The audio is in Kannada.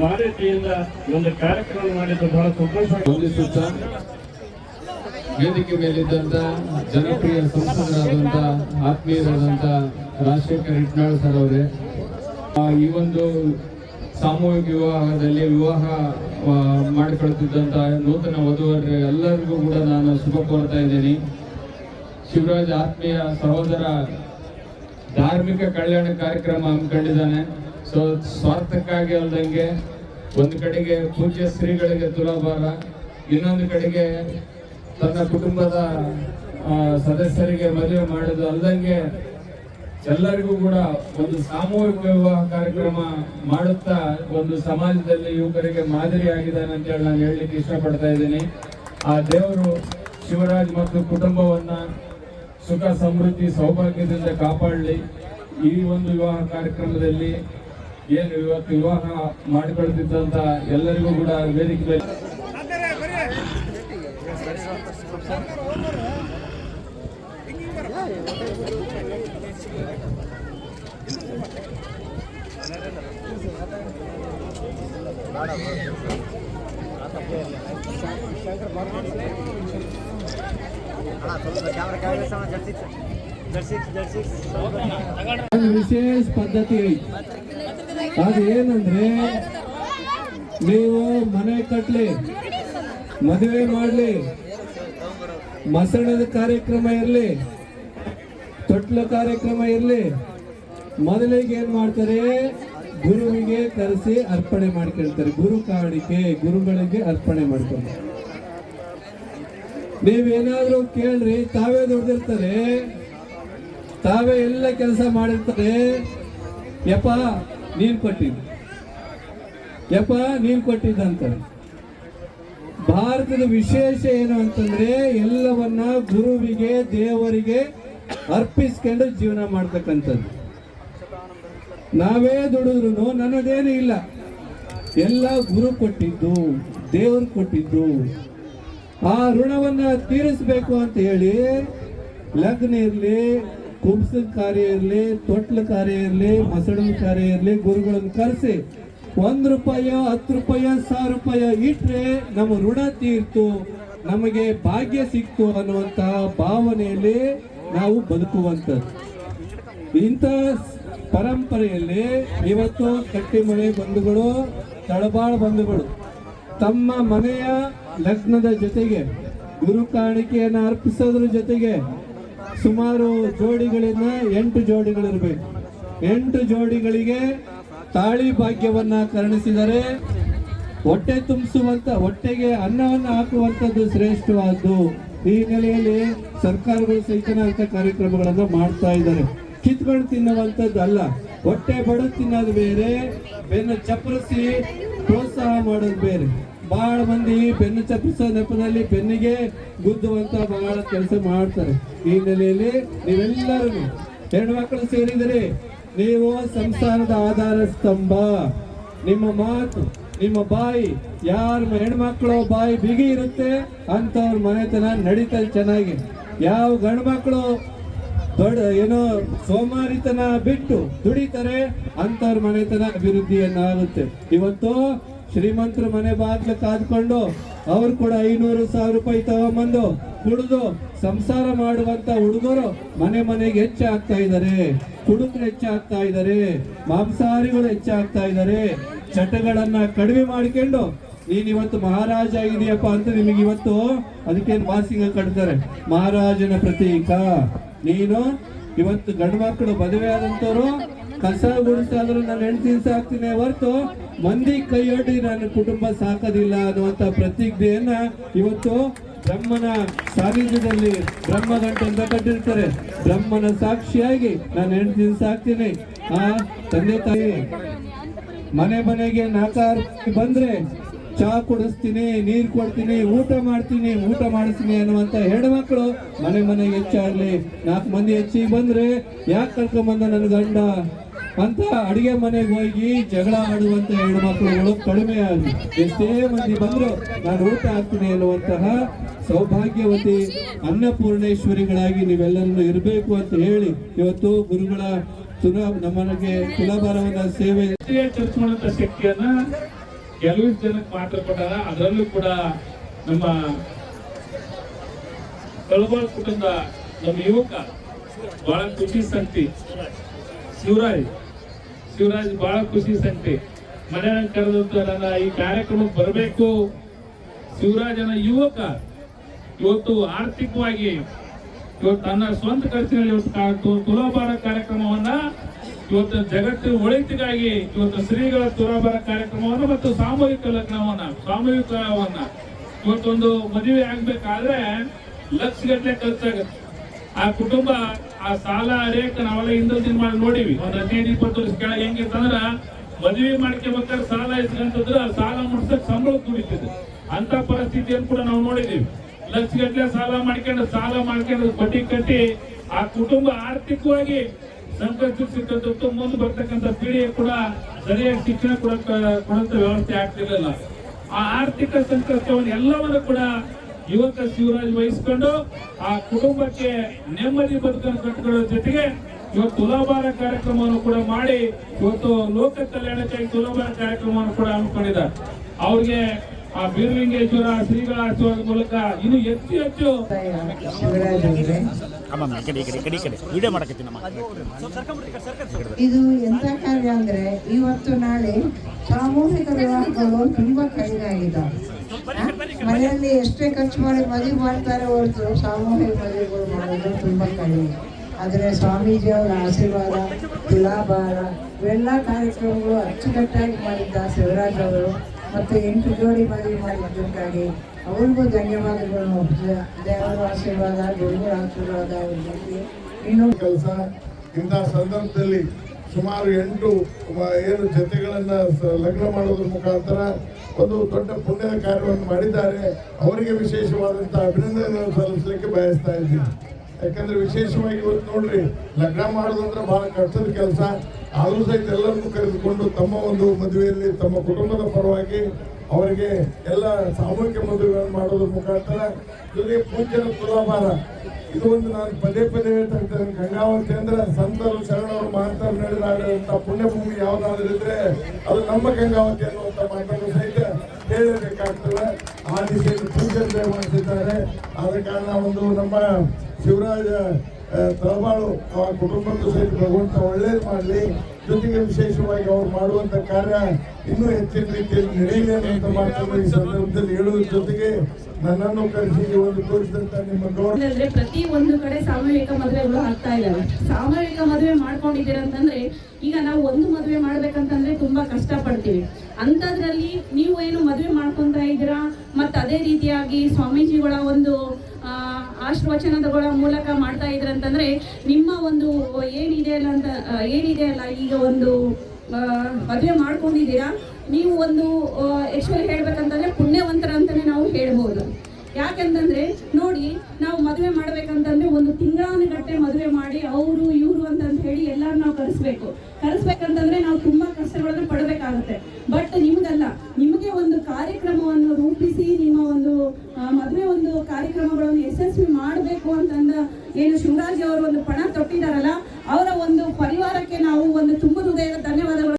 ಮಾರುತಿಯಿಂದ ಈ ಒಂದು ಕಾರ್ಯಕ್ರಮ ಮಾಡಿದ್ದು ಬಹಳ ಸಂತೋಷ ವೇದಿಕೆ ಮೇಲಿದ್ದಂತ ಜನಪ್ರಿಯ ಸಂಸದರಾದಂತ, ಆತ್ಮೀಯರಾದಂತ ರಾಜಶೇಖರ್ ಇಟ್ನಾಳ್ ಸರ್ ಅವರೇ ಈ ಒಂದು ಸಾಮೂಹಿಕ ವಿವಾಹದಲ್ಲಿ ವಿವಾಹ ಮಾಡಿಕೊಳ್ತಿದ್ದಂಥ ನೂತನ ವಧುವರ ಎಲ್ಲರಿಗೂ ಕೂಡ ನಾನು ಶುಭ ಕೋರ್ತಾ ಇದ್ದೀನಿ. ಶಿವರಾಜ್ ಆತ್ಮೀಯ ಸಹೋದರ ಧಾರ್ಮಿಕ ಕಲ್ಯಾಣ ಕಾರ್ಯಕ್ರಮ ಹಮ್ಮಿಕೊಂಡಿದ್ದಾನೆ. ಸೊ ಸ್ವಾರ್ಥಕ್ಕಾಗಿ ಅಲ್ದಂಗೆ ಒಂದು ಕಡೆಗೆ ಪೂಜ್ಯ ಶ್ರೀಗಳಿಗೆ ತುಲಾಭಾರ ಇನ್ನೊಂದು ಕಡೆಗೆ ತನ್ನ ಕುಟುಂಬದ ಸದಸ್ಯರಿಗೆ ಮದುವೆ ಮಾಡೋದು ಅಲ್ದಂಗೆ ಎಲ್ಲರಿಗೂ ಕೂಡ ಒಂದು ಸಾಮೂಹಿಕ ವಿವಾಹ ಕಾರ್ಯಕ್ರಮ ಮಾಡುತ್ತಾ ಒಂದು ಸಮಾಜದಲ್ಲಿ ಯುವಕರಿಗೆ ಮಾದರಿ ಆಗಿದ್ದಾನೆ ಅಂತ ಹೇಳಿ ನಾನು ಹೇಳಲಿಕ್ಕೆ ಇಷ್ಟಪಡ್ತಾ ಇದ್ದೀನಿ. ಆ ದೇವರು ಶಿವರಾಜ್ ಮತ್ತು ಕುಟುಂಬವನ್ನ ಸುಖ, ಸಮೃದ್ಧಿ, ಸೌಭಾಗ್ಯದಿಂದ ಕಾಪಾಡಲಿ. ಈ ಒಂದು ವಿವಾಹ ಕಾರ್ಯಕ್ರಮದಲ್ಲಿ ಏನು ಇವತ್ತು ವಿವಾಹ ಮಾಡಿಕೊಳ್ತಿದ್ದಂತ ಎಲ್ಲರಿಗೂ ಕೂಡ ವೇದಿಕೆ ವಿಶೇಷ ಪದ್ಧತಿ ಐತಿ. ಅದೇನಂದ್ರೆ, ನೀವು ಮನೆ ಕಟ್ಲಿ, ಮದುವೆ ಮಾಡಲಿ, ಮಸಣದ ಕಾರ್ಯಕ್ರಮ ಇರಲಿ, ತೊಟ್ಲ ಕಾರ್ಯಕ್ರಮ ಇರಲಿ, ಮೊದಲಿಗೆ ಏನ್ ಮಾಡ್ತಾರೆ, ಗುರುವಿಗೆ ಕರೆಸಿ ಅರ್ಪಣೆ ಮಾಡ್ಕೊಳ್ತಾರೆ. ಗುರು ಕಾಣಿಕೆ, ಗುರುಗಳಿಗೆ ಅರ್ಪಣೆ ಮಾಡ್ತಾರೆ ನೀವೇನಾದ್ರೂ ಕೇಳ್ರಿ, ತಾವೇ ದುಡ್ದಿರ್ತಾರೆ, ತಾವೇ ಎಲ್ಲ ಕೆಲಸ ಮಾಡಿರ್ತಾರೆ. ಯಪ್ಪ ನೀನ್ ಕೊಟ್ಟಿದ್ದು. ಯಪ್ಪ ನೀನ್ ಕೊಟ್ಟಿದ್ದಂತ. ಭಾರತದ ವಿಶೇಷ ಏನು ಅಂತಂದ್ರೆ ಎಲ್ಲವನ್ನ ಗುರುವಿಗೆ, ದೇವರಿಗೆ ಅರ್ಪಿಸ್ಕೊಂಡು ಜೀವನ ಮಾಡ್ತಕ್ಕಂಥದ್ದು. ನಾವೇ ದುಡಿದ್ರು ನನ್ನದೇನು ಇಲ್ಲ. ಎಲ್ಲ ಗುರು ಕೊಟ್ಟಿದ್ದು, ದೇವರು ಕೊಟ್ಟಿದ್ದು. ಆ ಋಣವನ್ನ ತೀರಿಸಬೇಕು ಅಂತ ಹೇಳಿ, ಲಗ್ನ ಇರಲಿ ಕುಂಸದ ಕಾರ್ಯ ಇರಲಿ, ತೊಟ್ಲ ಕಾರ್ಯ ಇರಲಿ ಮಸಣದ ಕಾರ್ಯ ಇರಲಿ, ಗುರುಗಳನ್ನು ಕರೆಸಿ ಒಂದ್ ರೂಪಾಯಿ, ಹತ್ತು ರೂಪಾಯಿ, ಸಾವಿರ ರೂಪಾಯಿ ಇಟ್ರೆ ನಮ್ಮ ಋಣ ತೀರ್ತು, ನಮಗೆ ಭಾಗ್ಯ ಸಿಕ್ತು ಅನ್ನುವಂತಹ ಭಾವನೆಯಲ್ಲಿ ನಾವು ಬದುಕುವಂಥದ್ದು. ಇಂಥ ಪರಂಪರೆಯಲ್ಲಿ ಇವತ್ತು ಕಟ್ಟಿಮಳೆ ಬಂಧುಗಳು, ತಳಬಾಳ ಬಂಧುಗಳು ತಮ್ಮ ಮನೆಯ ಲಗ್ನದ ಜೊತೆಗೆ, ಗುರು ಕಾಣಿಕೆಯನ್ನು ಅರ್ಪಿಸೋದ್ರ ಜೊತೆಗೆ ಸುಮಾರು ಜೋಡಿಗಳಿಂದ ಎಂಟು ಜೋಡಿಗಳಿರಬೇಕು. ಎಂಟು ಜೋಡಿಗಳಿಗೆ ತಾಳಿ ಭಾಗ್ಯವನ್ನ ಕರುಣಿಸಿದರೆ ಹೊಟ್ಟೆ ತುಂಬಿಸುವಂತ, ಹೊಟ್ಟೆಗೆ ಅನ್ನವನ್ನು ಹಾಕುವಂಥದ್ದು ಶ್ರೇಷ್ಠವಾದ್ದು. ಈ ಹಿನ್ನೆಲೆಯಲ್ಲಿ ಸರ್ಕಾರಗಳು ಸಹಿತ ಅಂತ ಕಾರ್ಯಕ್ರಮಗಳನ್ನು ಮಾಡ್ತಾ ಇದ್ದಾರೆ. ಕಿತ್ಕೊಂಡು ತಿನ್ನುವಂಥದ್ದು ಅಲ್ಲ, ಹೊಟ್ಟೆ ಬಡ ತಿನ್ನೋದು ಬೇರೆ, ಬೆನ್ನು ಚಪ್ಪರಿಸಿ ಪ್ರೋತ್ಸಾಹ ಮಾಡೋದು ಬೇರೆ. ಬಹಳ ಮಂದಿ ಬೆನ್ನು ಚಪ್ಪಿಸೋ ನೆಪದಲ್ಲಿ ಬೆನ್ನಿಗೆ ಗುದ್ದುವಂತ ಬಹಳ ಕೆಲಸ ಮಾಡ್ತಾರೆ. ಈ ಹಿನ್ನೆಲೆಯಲ್ಲಿ ನೀವೆಲ್ಲರೂ ಹೆಣ್ಮಕ್ಳು ಸೇರಿದರೆ ನೀವು ಸಂಸಾರದ ಆಧಾರ ಸ್ತಂಭ. ನಿಮ್ಮ ಮಾತು, ನಿಮ್ಮ ಬಾಯಿ, ಯಾರ ಹೆಣ್ಮಕ್ಳು ಬಾಯಿ ಬಿಗಿ ಇರುತ್ತೆ ಅಂತವ್ರ ಮನೆತನ ನಡೀತದೆ ಚೆನ್ನಾಗಿ. ಯಾವ ಗಂಡು ಮಕ್ಕಳು ದೊಡ್ಡ, ಏನೋ ಸೋಮಾರಿತನ ಬಿಟ್ಟು ದುಡಿತಾರೆ ಅಂತವ್ರ ಮನೆತನ ಅಭಿವೃದ್ಧಿಯನ್ನಾಗುತ್ತೆ. ಇವತ್ತು ಶ್ರೀಮಂತರ ಮನೆ ಬಾಗ್ಲ ಕಾದ್ಕೊಂಡು ಅವ್ರು ಕೂಡ ಐನೂರು ಸಾವಿರ ರೂಪಾಯಿ ತಗೊಂಬಂದು ಕುಡಿದು ಸಂಸಾರ ಮಾಡುವಂತ ಹುಡುಗರು ಮನೆ ಮನೆಗೆ ಹೆಚ್ಚಾಗ್ತಾ ಇದ್ದಾರೆ. ಕುಡುಕರು ಹೆಚ್ಚಾಗ್ತಾ ಇದ್ದಾರೆ. ಮಾಂಸಾಹಾರಿಗಳು ಹೆಚ್ಚಾಗ್ತಾ ಇದ್ದಾರೆ. ಚಟಗಳನ್ನ ಕಡಿಮೆ ಮಾಡ್ಕೊಂಡು ನೀನ್ ಇವತ್ತು ಮಹಾರಾಜ ಇದೆಯಪ್ಪ ಅಂತ ನಿಮಗೆ ಇವತ್ತು ಅದಕ್ಕೆ ಮಾಸಿಂಗ ಕಟ್ತಾರೆ. ಮಹಾರಾಜನ ಪ್ರತೀಕ. ನೀನು ಇವತ್ತು ಗಂಡು ಮಕ್ಕಳು ಮದುವೆ ಆದಂತವ್ರು, ಕಸ ಗುಡಿಸಾದ್ರೂ ನಾನು ಹೆಂಡತಿ ಸಾಕ್ತೀನಿ ಹೊರತು ಮಂದಿ ಕೈಯೊಡ್ಡಿ ನನ್ನ ಕುಟುಂಬ ಸಾಕೋದಿಲ್ಲ ಅನ್ನುವಂತ ಪ್ರತಿಜ್ಞೆಯನ್ನ ಇವತ್ತು ಬ್ರಹ್ಮನ ಸಾನ್ನಿಧ್ಯದಲ್ಲಿ ಬ್ರಹ್ಮ ಅಂತ ಕಟ್ಟಿರ್ತಾರೆ ಬ್ರಹ್ಮನ ಸಾಕ್ಷಿಯಾಗಿ ನಾನು ಹೆಂಡತಿ ಸಾಕ್ತೀನಿ ಆ ತಂದೆ ತಾಯಿ, ಮನೆ ಮನೆಗೆ ನಾಕಾರ ಬಂದ್ರೆ ಚಾ ಕೊಡಿಸ್ತೀನಿ, ನೀರು ಕೊಡ್ತೀನಿ, ಊಟ ಮಾಡ್ತೀನಿ, ಊಟ ಮಾಡಿಸ್ತೀನಿ ಅನ್ನುವಂತ ಹೆಣ್ಮಕ್ಳು ಮನೆ ಮನೆಗೆ ಹೆಚ್ಚಾಗ್ಲಿ ನಾಲ್ಕು ಮಂದಿ ಹೆಚ್ಚಿಗೆ ಬಂದ್ರೆ ಯಾಕೆ ಕರ್ಕೊಂಡ್ಬಂದ ನನ್ನ ಗಂಡ? ಅಂತ ಅಡಿಗೆ ಮನೆಗೆ ಹೋಗಿ ಜಗಳ ಆಡುವಂತ ಹೆಣ್ಮಕ್ಳುಗಳು ಕಡಿಮೆ ಆಗಲಿ ಎಷ್ಟೇ ಮಂದಿ ಬಂದ್ರು ನಾನು ಊಟ ಹಾಕ್ತೀನಿ ಅನ್ನುವಂತಹ ಸೌಭಾಗ್ಯವತಿ ಅನ್ನಪೂರ್ಣೇಶ್ವರಿಗಳಾಗಿ ನೀವೆಲ್ಲರೂ ಇರಬೇಕು ಅಂತ ಹೇಳಿ ಇವತ್ತು ಗುರುಗಳ ತುಲಾ ನಮ್ಮನಿಗೆ ತುಲಾಭಾರವನ್ನ ಸೇವೆ ರಾಷ್ಟ್ರೀಯ ಚರ್ಚ್ ಮಾಡುವಂತ ಶಕ್ತಿಯನ್ನ ಕೆಲವು ಜನಕ್ಕೆ ಮಾತ್ರ ಕೊಟ್ಟಾರ ಅದರಲ್ಲೂ ಕೂಡ ನಮ್ಮ ಕಳಬಾಳ್ ಕುಟುಂಬ ನಮ್ಮ ಯುವಕ, ಬಹಳ ಖುಷಿ ಸಂತಿ ಶಿವರಾಜ್ ಶಿವರಾಜ್ ಬಹಳ ಖುಷಿ ಸಂಗತಿ ಮನೆ ಕರೆದಂತ ನನ್ನ ಈ ಕಾರ್ಯಕ್ರಮಕ್ಕೆ ಬರಬೇಕು. ಶಿವರಾಜನ ಯುವಕ ಇವತ್ತು ಆರ್ಥಿಕವಾಗಿ ಇವತ್ತು ತನ್ನ ಸ್ವಂತ ಖರ್ಚಿನಲ್ಲಿ ಇವತ್ತು ತುಲಾಭಾರ ಕಾರ್ಯಕ್ರಮವನ್ನ ಇವತ್ತು ಜಗತ್ತಿನ ಒಳಿತಿಗಾಗಿ ಇವತ್ತು ಶ್ರೀಗಳ ತುಲಾಭಾರ ಕಾರ್ಯಕ್ರಮವನ್ನ ಮತ್ತು ಸಾಮೂಹಿಕ ಲಗ್ನವನ್ನ ಸಾಮೂಹಿಕವನ್ನ ಇವತ್ತೊಂದು ಮದುವೆ ಆಗ್ಬೇಕಾದ್ರೆ ಲಕ್ಷ ಗಟ್ಟಲೆ ಖರ್ಚಾಗತ್ತೆ. ಆ ಕುಟುಂಬ ಆ ಸಾಲ ರೇಖ ನಾವೆಲ್ಲ ಹಿಂದೆ ದಿನ ಮಾಡಿ ನೋಡಿವಿ. ಒಂದ್ ಹದಿನೈದು, ಇಪ್ಪತ್ತು ವರ್ಷ ಕೆಳಗೆ ಹೆಂಗಿರ್ತಂದ್ರ ಮದುವೆ ಮಾಡ್ಕೋಬೇಕಾದ್ರೆ ಸಾಲ ಇಸ್ಕೊಂತಿದ್ರೆ ಆ ಸಾಲ ಮುಟ್ಸಕ್ ಸಂಬಳ ಕುಡಿತಿದ್ರು ಅಂತ ಪರಿಸ್ಥಿತಿಯನ್ನು ಕೂಡ ನಾವು ನೋಡಿದೀವಿ. ಲಕ್ಷ ಗಟ್ಟಲೆ ಸಾಲ ಮಾಡ್ಕೊಂಡು ಸಾಲ ಮಾಡ್ಕೊಂಡು ಬಡ್ಡಿ ಕಟ್ಟಿ ಆ ಕುಟುಂಬ ಆರ್ಥಿಕವಾಗಿ ಸಂಕಷ್ಟ ಮುಂದೆ ಬರ್ತಕ್ಕಂಥ ಪೀಳಿಗೆ ಕೂಡ ಸರಿಯಾಗಿ ಶಿಕ್ಷಣ ಕೊಡಕ್ಕ ಕೊಡಂತ ವ್ಯವಸ್ಥೆ ಆಗ್ತಿರ್ಲಿಲ್ಲ. ಆ ಆರ್ಥಿಕ ಸಂಕಷ್ಟವನ್ನು ಎಲ್ಲವನ್ನು ಕೂಡ ಯುವಕ ಶಿವರಾಜ್ ವಹಿಸಿಕೊಂಡು ಆ ಕುಟುಂಬಕ್ಕೆ ನೆಮ್ಮದಿ ಬದುಕನ್ನು ಕಟ್ಟಿಕೊಳ್ಳೋ ಜೊತೆಗೆ ಇವತ್ತು ತುಲಾಭಾರ ಕಾರ್ಯಕ್ರಮವನ್ನು ಕೂಡ ಮಾಡಿ ಇವತ್ತು ಲೋಕ ಕಲ್ಯಾಣಕ್ಕಾಗಿ ತುಲಾಭಾರ ಕಾರ್ಯಕ್ರಮವನ್ನು ಕೂಡ ಹಮ್ಮಿಕೊಂಡಿದ್ದಾರೆ. ಅವ್ರಿಗೆ ಆ ಬೀರಲಿಂಗೇಶ್ವರ ಶ್ರೀಗಳ ಆಶೀರ್ವಾದ ಮೂಲಕ ಇನ್ನು ಹೆಚ್ಚು ಹೆಚ್ಚು ಇದು ಎಂತ ಕಾರ್ಯ ಅಂದ್ರೆ ಇವತ್ತು ನಾಳೆ ಸಾಮೂಹಿಕ ವಿವಾಹಗಳು ತುಂಬಾ ಕಡಿಮೆ ಆಗಿದ್ದಾವೆ? ಮನೆಯಲ್ಲಿ ಎಷ್ಟೇ ಖರ್ಚು ಮಾಡಿ ಮದುವೆ ಮಾಡ್ತಾರೆ ಹೊರತು ಸಾಮೂಹಿಕ ಮದುವೆಗಳು ಮಾಡೋದು ತುಂಬ ಕಡಿಮೆ. ಆದರೆ ಸ್ವಾಮೀಜಿ ಅವರ ಆಶೀರ್ವಾದ, ತುಲಾಭಾರ, ಇವೆಲ್ಲ ಕಾರ್ಯಕ್ರಮಗಳು ಅಚ್ಚುಕಟ್ಟಾಗಿ ಮಾಡಿದ್ದ ಶಿವರಾಜ್ ಅವರು ಮತ್ತು ಎಂಟು ಜೋಡಿ ಮದುವೆ ಮಾಡಿದ್ದಕ್ಕಾಗಿ ಅವ್ರಿಗೂ ಧನ್ಯವಾದಗಳು ದೇವರ ಆಶೀರ್ವಾದ ಗುರುಗಳ ಆಶೀರ್ವಾದ ಇನ್ನೊಂದು ಇನ್ನು ಕೆಲಸ ಇಂಥ ಸಂದರ್ಭದಲ್ಲಿ ಸುಮಾರು ಎಂಟು ಏನು ಜೊತೆಗಳನ್ನು ಲಗ್ನ ಮಾಡೋದ್ರ ಮುಖಾಂತರ ಒಂದು ದೊಡ್ಡ ಪುಣ್ಯದ ಕಾರ್ಯವನ್ನು ಮಾಡಿದ್ದಾರೆ. ಅವರಿಗೆ ವಿಶೇಷವಾದಂಥ ಅಭಿನಂದನೆಗಳನ್ನು ಸಲ್ಲಿಸಲಿಕ್ಕೆ ಬಯಸ್ತಾ ಇದ್ದೀನಿ. ಯಾಕಂದರೆ ವಿಶೇಷವಾಗಿ ಇವತ್ತು ನೋಡ್ರಿ, ಲಗ್ನ ಮಾಡೋದಂದ್ರೆ ಬಹಳ ಕಷ್ಟದ ಕೆಲಸ. ಆದರೂ ಸಹಿತ ಎಲ್ಲರನ್ನು ಕರೆದುಕೊಂಡು ತಮ್ಮ ಒಂದು ಮದುವೆಯಲ್ಲಿ ತಮ್ಮ ಕುಟುಂಬದ ಪರವಾಗಿ ಅವರಿಗೆ ಎಲ್ಲ ಸಾಮೂಹಿಕ ಮದುವೆಗಳನ್ನು ಮಾಡೋದ್ರ ಮುಖಾಂತರ ಜೊತೆಗೆ ಪೂಜ್ಯರ ತುಲಾಭಾರ ಇದು ಒಂದು ನಾನು ಪದೇ ಪದೇ ಹೇಳ್ತಾ ಇರ್ತೇನೆ. ಗಂಗಾವತಿ ಅಂದ್ರೆ ಸಂತರು ಶರಣರು ಮಹಂತರು ನಡೆದಾಡಿದಂಥ ಪುಣ್ಯಭೂಮಿ ಯಾವುದಾದ್ರೂ ಇದ್ರೆ ಅದು ನಮ್ಮ ಗಂಗಾವತಿ ಅನ್ನುವಂಥ ಮಾತನ್ನು ಸಹಿತ ಹೇಳಬೇಕಾಗ್ತದೆ. ಆ ದಿಶೆಯಲ್ಲಿ ಪೂಜೆ ಮಾಡಿಸಿದ್ದಾರೆ ಆದ ಕಾರಣ ಒಂದು ನಮ್ಮ ಶಿವರಾಜ ತಳಬಾಳು, ಆ ಕುಟುಂಬಕ್ಕೂ ಸಹಿತ ಭಗವಂತ ಒಳ್ಳೇದು ಮಾಡಲಿ. ಜೊತೆಗೆ ವಿಶೇಷವಾಗಿ ಅವ್ರು ಮಾಡುವಂತ ಕಾರ್ಯ ಇನ್ನೂ ಹೆಚ್ಚಿನ ರೀತಿಯಲ್ಲಿ ನಡೆಯಲಿ ಅಂತ ಮಾತನ್ನು ಈ ಸಂದರ್ಭದಲ್ಲಿ ಹೇಳುವ ಜೊತೆಗೆ ನನ್ನನ್ನು ಕರೆಸಿ ಒಂದು ತೋರಿಸಿದಂತ ನಿಮ್ಮ ಗೌರವ ಪ್ರತಿ ಒಂದು ಕಡೆ ಸಾಮೂಹಿಕ ಮದುವೆಗಳು ಆಗ್ತಾ ಇದಾವೆ ಸಾಮೂಹಿಕ ಮದುವೆ ಮಾಡ್ಕೊಂಡಿದ್ದೀರ ಅಂತಂದ್ರೆ ಈಗ ನಾವು ಒಂದು ಮದುವೆ ಮಾಡ್ಬೇಕಂತಂದ್ರೆ ತುಂಬಾ ಕಷ್ಟ ಪಡ್ತೀವಿ ಅಂಥದ್ರಲ್ಲಿ ನೀವು ಏನು ಮದುವೆ ಮಾಡ್ಕೊಂತ ಇದ್ದೀರಾ? ಮತ್ತೆ ಅದೇ ರೀತಿಯಾಗಿ ಸ್ವಾಮೀಜಿಗಳ ಒಂದು ಆ, ಆಶೀರ್ವಚನಗಳ ಮೂಲಕ ಮಾಡ್ತಾ ಅಂತಂದ್ರೆ ನಿಮ್ಮ ಒಂದು ಏನಿದೆ ಅಲ್ಲ ಅಂತ ಏನಿದೆ ಅಲ್ಲ, ಈಗ ಒಂದು ಮದುವೆ ಮಾಡ್ಕೊಂಡಿದ್ದೀರಾ? ನೀವು ಒಂದು ಯಶ್ವರಿ ಹೇಳ್ಬೇಕಂತಂದ್ರೆ ಪುಣ್ಯವಂತರ ಅಂತಾನೆ ನಾವು ಹೇಳ್ಬೋದು. ಯಾಕಂತಂದ್ರೆ, ನೋಡಿ, ನಾವು ಮದುವೆ ಮಾಡ್ಬೇಕಂತಂದ್ರೆ ಒಂದು ತಿಂಗಳಾನುಗಟ್ಟೆ ಮದುವೆ ಮಾಡಿ, ಅವರು, ಇವರು ಅಂತಂತ ಹೇಳಿ ಎಲ್ಲರೂ ನಾವು ಕರೆಸ್ಬೇಕು. ಕರೆಸ್ಬೇಕಂತಂದ್ರೆ